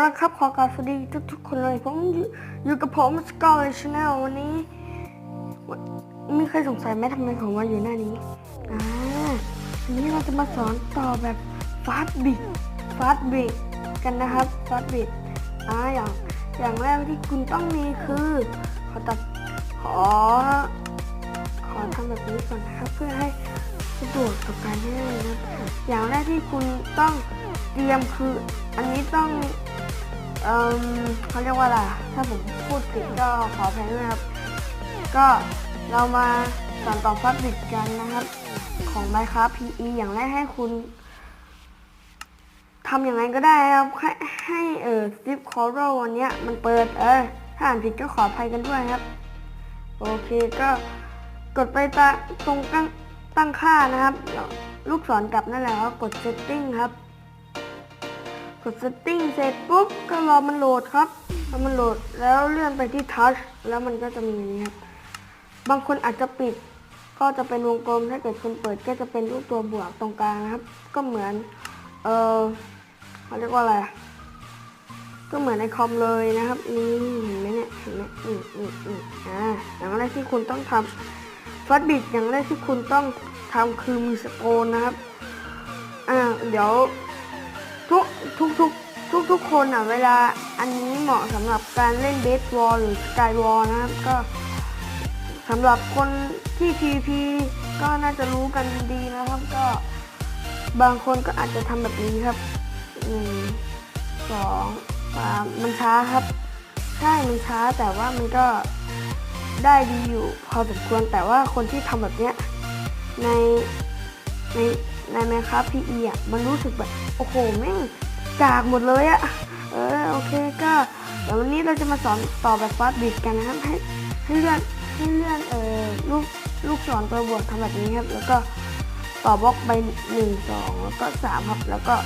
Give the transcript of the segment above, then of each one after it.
ละครับขอกราบสวัสดีทุกทุกคนเลยผมอยู่อยู่กับผมสกอร์ชาแนลวันนี้วันมีใครสงสัยไหมทำไมผมมาอยู่หน้านี้อ่าวันนี้เราจะมาสอนต่อแบบฟาสบิดฟาสบิดกันนะครับฟาสบิดอ่าอย่างอย่างแรกที่คุณต้องมีคือ ขอตัดขอ ขอทำแบบนี้ก่อนนะครับ เพื่อให้สะดวกต่อการเล่นนะอย่างแรกที่คุณต้องเตรียมคืออันนี้ต้อง เอ่อเขาเรียกว่าอะไรอะถ้าผมพูดผิดก็ขออภัยด้วยครับ ก็เรามาสอนต่อฟับบิดกันนะครับ ของ Minecraft PE อย่างแรกให้คุณทำอย่างไรก็ได้ครับ ให้ให้เออ Steve Coral วันเนี้ยมันเปิด เออ ถ้าอ่านผิดก็ขออภัยกันด้วยครับ โอเคก็กดไปตาตรงตั้งตั้งค่านะครับ ลูกศรกลับนั่นแหละครับกด setting ครับ กด setting เสร็จปุ๊บก็รอมันโหลดครับรอมันโหลดแล้วเลื่อนไปที่ touch แล้วมันก็จะมีนี้ครับบางคนอาจจะปิดก็จะเป็นวงกลมถ้าเกิดคุณเปิดก็จะเป็นรูปตัวบวกตรงกลางนะครับ ก็เหมือน เออเขาเรียกว่าอะไรก็เหมือนในคอมเลยนะครับนี่เห็นไหมเนี่ยเห็นไหมอืมอืมอืมอ่าอย่างแรกที่คุณต้องทำฟัดบิดอย่างแรกที่คุณต้องทำคือมีสโกนนะครับอ่าเดี๋ยว ทุกทุกทุกทุกทุกคนอะเวลาอันนี้เหมาะสำหรับการเล่นเบสบอลหรือสกายวอลนะครับก็สำหรับคนที่ PVP ก็น่าจะรู้กันดีนะครับก็บางคนก็อาจจะทำแบบนี้ครับหนึ่งสองสามมันช้าครับ ใช่มันช้าแต่ว่ามันก็ได้ดีอยู่พอสมควรแต่ว่าคนที่ทำแบบเนี้ยในใน ในแมคครับพีอะมันรู้สึกแบบโอ้โหแม่งกากหมดเลยอะเออโอเคก็เดี๋ยววันนี้เราจะมาสอนต่อแบบฟาสบิดกันนะครับให้ให้เลื่อนให้เลื่อนเออลูกลูกศรตัวบวกทำแบบนี้ครับ แล้วก็ต่อบล็อกไปหนึ่งสองแล้วก็สามครับแล้วก็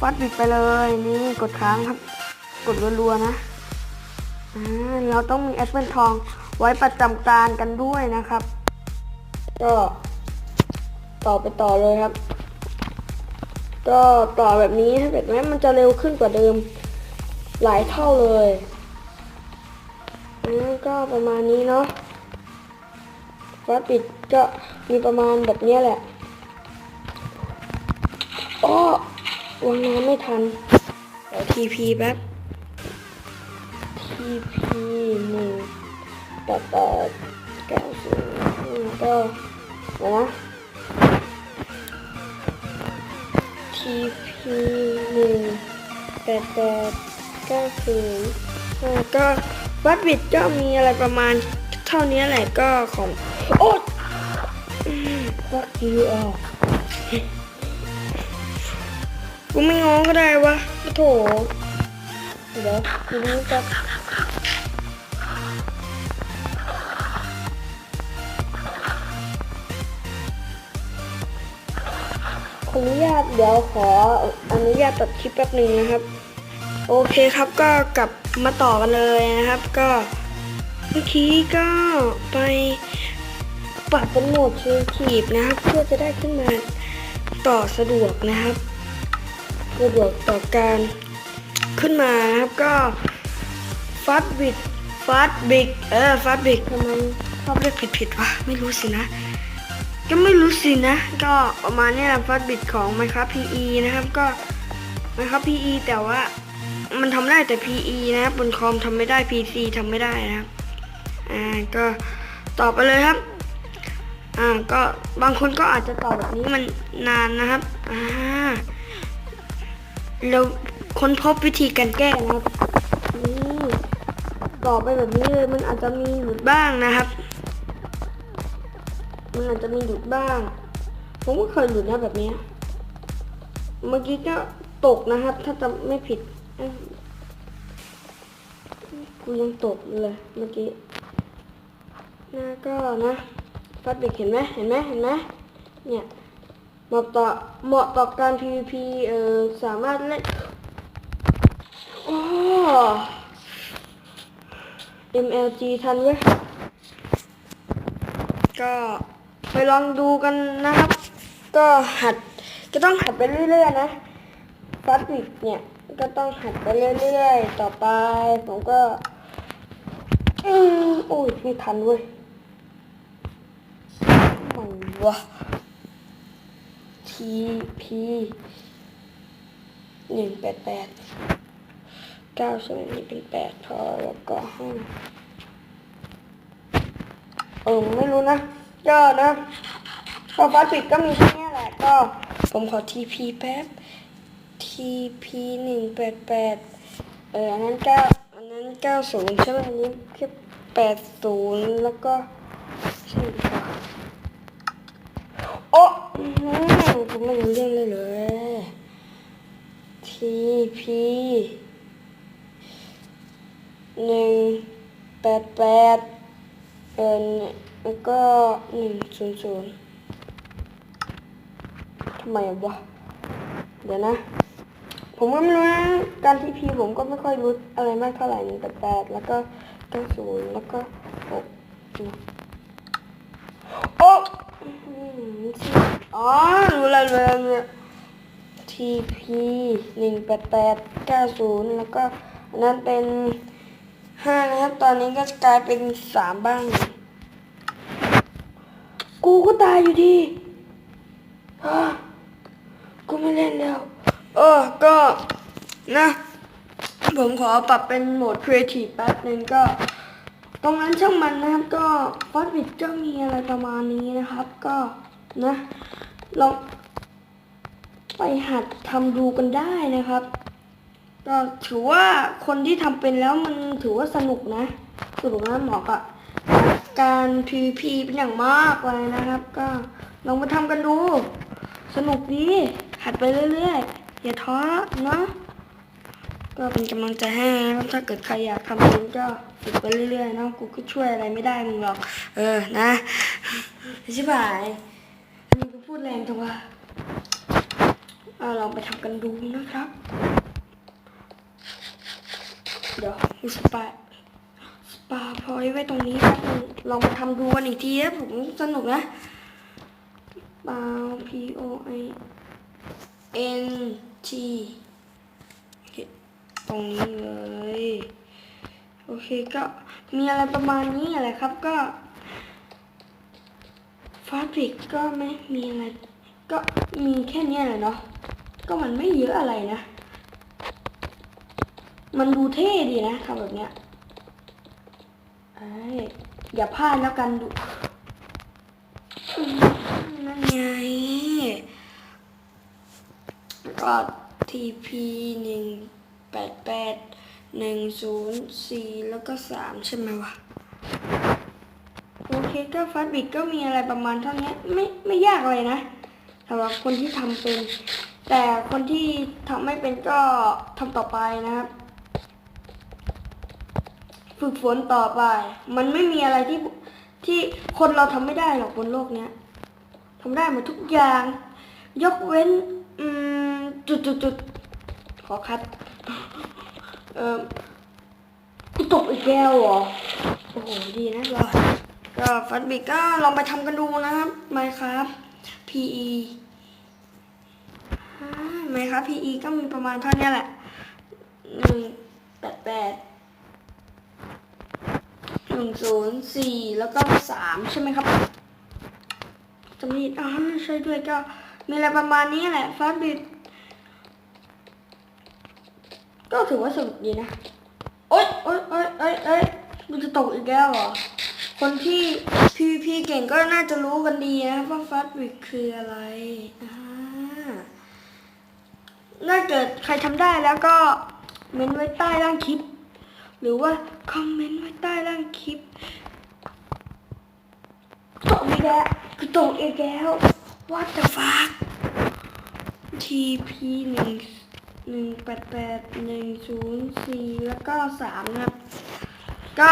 ฟาสบิดไปเลยนี่กดค้างครับ กดรัวๆนะอ่าเราต้องมีแอปเปิลทองไว้ประจำการกันด้วยนะครับ ก็ ต่อไปต่อเลยครับ ก็ต่อแบบนี้ถ้าเกิดไหมมันจะเร็วขึ้นกว่าเดิม หลายเท่าเลยนั้นก็ประมาณนี้เนาะฟ้าปิดก็มีประมาณแบบนี้แหละอ้อวางน้ำไม่ทันเดี๋ยวทีพีแป๊บ TP หนึ่งแปดแปดเก้าศูนย์แล้วก็นะ TP หนึ่งแปดแปดเก้าศูนย์แล้วก็วัดบิดก็มีอะไรประมาณเท่านี้แหละก็ของโอ๊ย fuck you all กูไม่ง้อก็ได้วะโถเดี๋ยวทีนี้จะ อนุญาตเดี๋ยวขออนุญาตตัดคลิปแป๊บหนึ่งนะครับ โอเคครับก็กลับมาต่อกันเลยนะครับ ก็เมื่อกี้ก็ไปปรับเป็นโหมดครีเอทีฟนะครับ เพื่อจะได้ขึ้นมาต่อสะดวกนะครับสะดวกต่อการขึ้นมานะครับก็ฟาสบิกฟาสบิกเออฟาสบิกทำไมชอบเรียกผิดๆวะไม่รู้สินะ ก็ไม่รู้สินะ ก็ประมาณนี้แหละฟาสบิกของ Minecraft PE นะครับก็ Minecraft PE แต่ว่ามันทำได้แต่ PE นะครับบนคอมทำไม่ได้ PC ทำไม่ได้นะครับอ่าก็ต่อไปเลยครับอ่าก็บางคนก็อาจจะต่อแบบนี้มันนานนะครับอ่าเราค้นพบวิธีการแก้นะครับนี่ต่อไปแบบนี้เลยมันอาจจะมีหลุดบ้างนะครับ มันอาจจะมีหลุดบ้าง ผมก็เคยหลุดนะแบบนี้ เมื่อกี้ก็ตกนะครับ ถ้าจำไม่ผิดกูยังตกเลยเมื่อกี้นะก็นะฟัดเด็กเห็นไหมเห็นไหมเห็นไหมเนี่ยเหมาะต่อเหมาะต่อการ PVP เอ่อสามารถเล่นโอ้ MLG ทันเว้ยก็ ไปลองดูกันนะครับ ก็หัดก็ต้องหัดไปเรื่อยๆนะฟัสบิกเนี่ยก็ต้องหัดไปเรื่อยๆต่อไป ผมก็อืมโอ้ยไม่ทันเว้ยมันวะ TP หนึ่งแปดแปดเก้าส่วนนี้เป็นแปดพอแล้วก็ห้าเออไม่รู้นะ ก็นะก็ฟาสปิดก็มีแค่นี้แหละ ก็ผมขอ TP แป๊บ TP หนึ่งแปดแปดเอออันนั้นเก้าอันนั้นเก้าศูนย์ใช่ไหมอันนี้แค่แปดศูนย์แล้วก็ใช่โอ้ผมไม่รู้เรื่องเลยเลย TP หนึ่งแปดแปดเออ แล้วก็หนึ่งศูนย์ศูนย์ทำไมวะ เดี๋ยวนะ ผมก็ไม่รู้นะการทีพีผมก็ไม่ค่อยรู้อะไรมากเท่าไหร่หนึ่งแปดแปดแล้วก็เก้าศูนย์แล้วก็หกโอ้อ๋อรู้แล้วรู้แล้วรู้แล้ว TP หนึ่งแปดแปดเก้าศูนย์แล้วก็นนั้นเป็นห้านะครับ ตอนนี้ก็กลายเป็นสามบ้าง กูก็ตายอยู่ดีกูไม่เล่นแล้ว เออ ก็นะ ผมขอปรับเป็นโหมด Creative แป๊บนึงก็ ตรงนั้นช่างมันนะครับ ก็ฟอสบิดก็มีอะไรประมาณนี้นะครับ ก็นะลองไปหัดทำดูกันได้นะครับ ก็ถือว่าคนที่ทำเป็นแล้วมันถือว่าสนุกนะ สนุกนะเหมาะกับ การ PVP เป็นอย่างมากเลยนะครับ ก็ลองมาทำกันดู สนุกดีหัดไปเรื่อยๆ อย่าท้อเนาะก็เป็นกำลังใจให้นะถ้าเกิดใครอยากทำเองก็ฝึกไปเรื่อยๆเนาะกูก็ช่วยอะไรไม่ได้มึงหรอก เออนะชิบหายอันนี้กูพูดแรงจังวะเอาลองไปทำกันดูนะครับ เดี๋ยวมีสปาส ปาพลอยไว้ตรงนี้แป๊บนึงลองมาทำดูกันอีกทีนะผมสนุกนะปา P O I N T ตรงนี้เลย โอเคก็มีอะไรประมาณนี้แหละครับก็ฟาบริกก็ไม่มีอะไร ก็มีแค่นี้แหละเนาะก็มันไม่เยอะอะไรนะ มันดูเท่ดีนะทำแบบเนี้ย อย่าพลาดแล้วกันดูนั่นไงก็ TP หนึ่งแปดแปดหนึ่งศูนย์สี่แล้วก็สามใช่ไหมวะ โอเคก็ฟาสบิกก็มีอะไรประมาณเท่านี้ไม่ไม่ยากเลยนะสำหรับคนที่ทำเป็น แต่คนที่ทำไม่เป็นก็ทำต่อไปนะครับ ฝึกฝนต่อไป มันไม่มีอะไรที่ที่คนเราทำไม่ได้หรอกบนโลกเนี้ยทำได้หมดทุกอย่าง ยกเว้น อืม จุดจุดจุดขอคัด เออตกอีกแก้วเหรอโอ้โหดีนะรอก็ฟันบิกก็ลองไปทำกันดูนะครับไมครับ PE ไหมครับ PE ก็มีประมาณเท่านี้แหละหนึ่งแปดแปด หนึ่งศูนย์สี่แล้วก็สามใช่ไหมครับจำนี้อ่าใช่ด้วยก็มีอะไรประมาณนี้แหละฟันบิกก็ถือว่าสนุกดีนะโอ๊ยโอ๊ยโอ๊ยโอ๊ยโอ๊ยมันจะตกอีกแล้วเหรอคนที่ PVP เก่งก็น่าจะรู้กันดีนะว่าฟาสต์วิกคืออะไรอ่าถ้าเกิดใครทำได้แล้วก็เมนไว้ใต้ล่างคลิป หรือว่า คอมเมนต์ไว้ใต้ล่างคลิปตกอีกแล้วคือตกอีกแล้ว what the fuck TP หนึ่งหนึ่งแปดแปดหนึ่งศูนย์สี่แล้วก็สามนะครับก็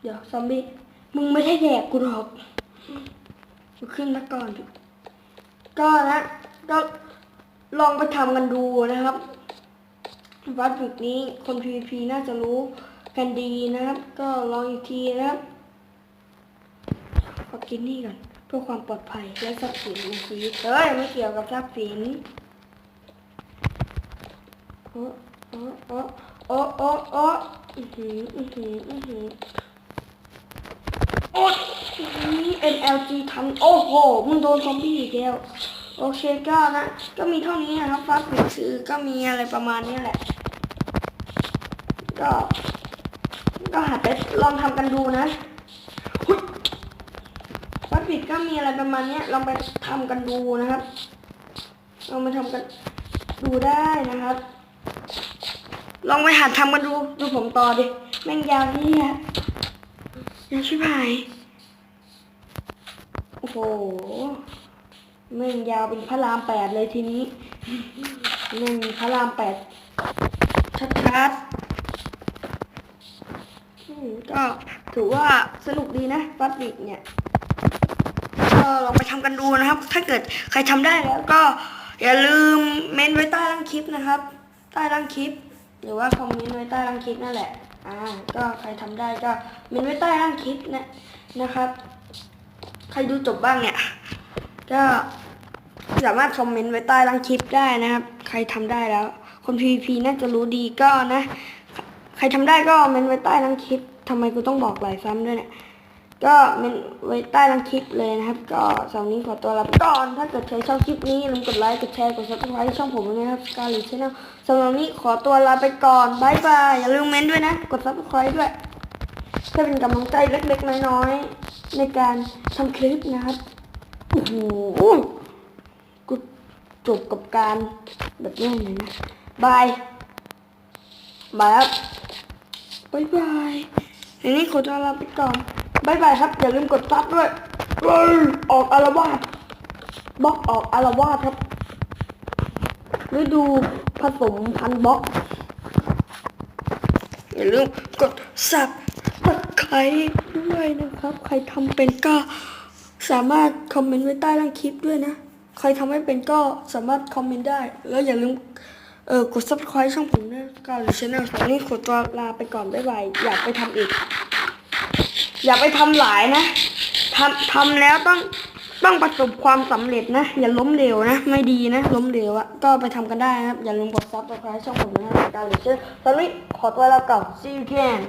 เดี๋ยวซอมบี้มึงไม่ได้แดกกูหรอกกูขึ้นมาก่อน ก็นะก็ลองไปทำกันดูนะครับ วัดจุดนี้คน PVP น่าจะรู้กันดีนะครับ ก็ลองอีกทีนะครับขอกินนี่ก่อนเพื่อความปลอดภัยและทรัพย์สินในชีวิตเอ้ยไม่เกี่ยวกับทรัพย์สินเออเออเออเออเออเอออื้อหืออื้อหืออื้อหือโอ๊ยนี่ NLG ทันโอ้โหมึงโดนซอมบี้อีกแล้ว โอเคก็นะ ก็มีเท่านี้นะครับฟ้าปิดซื้อก็มีอะไรประมาณนี้แหละ ก็ ก็หัดไปลองทำกันดูนะฟ้าปิดก็มีอะไรประมาณนี้ลองไปทำกันดูนะครับลองไปทำกันดูได้นะครับ ลองไปหัดทำกันดูดูผมต่อดิแม่งยาวนี่ฮะยังชิบหายโอ้โห แม่งยาวเป็นพระรามแปดเลยทีนี้แม่งพระรามแปดชัดๆก็ถือว่าสนุกดีนะฟัดบิกเนี่ยก็ลองไปทำกันดูนะครับ ถ้าเกิดใครทำได้แล้วก็อย่าลืมเมนไว้ใต้ล่างคลิปนะครับ ใต้ล่างคลิป หรือว่าคอมเมนต์ไว้ใต้ล่างคลิปนั่นแหละอ่าก็ใครทำได้ก็เมนไว้ใต้ล่างคลิปนะนะครับ ใครดูจบบ้างเนี่ย ก็ สามารถคอมเมนต์ไว้ใต้ล่างคลิปได้นะครับ ใครทำได้แล้ว คน PVP น่าจะรู้ดีก็นะ ใครทำได้ก็เมนไว้ใต้ล่างคลิปทำไมกูต้องบอกหลายซ้ำด้วยเนี่ยก็เมนไว้ใต้ล่างคลิปเลยนะครับ ก็สำหรับนี้ขอตัวลาไปก่อนถ้าเกิดใครชอบคลิปนี้อย่าลืมกดไลค์กดแชร์กด subscribe ช่องผมด้วยนะครับการลีชแนลสำหรับนี้ขอตัวลาไปก่อนบายบายอย่าลืมเมนด้วยนะ กด subscribe ด้วยเพื่อเป็นกำลังใจเล็กๆน้อยๆในการทำคลิปนะครับโอ้โห จบกับการแบบนี้เลยนะบายบายครับบายบายทีนี้ขอตัวลาไปก่อนบายบายครับ อย่าลืมกดซับด้วยเอ้ยออกอารวาสบล็อกออกอารวาสครับฤดูผสมพันบล็อกอย่าลืมกดสับตะไครด้วยนะครับ ใครทำเป็นก็สามารถคอมเมนต์ไว้ใต้ล่างคลิปด้วยนะ ใครทำไม่เป็นก็สามารถคอมเมนต์ได้ แล้วอย่าลืมเออกด subscribe ช่องผมด้วยก็หรือช่องนี้ขอตัวลาไปก่อนบ๊ายบายอยากไปทำอีก อย่าไปทำหลายนะทำทำแล้วต้องต้องประสบความสำเร็จนะ อย่าล้มเหลวนะ ไม่ดีนะ ล้มเหลวอะก็ไปทำกันได้นะครับ อย่าลืมกด subscribe ช่องผมนะครับการหรือช่องตอนนี้ขอตัวลาก่อน see you again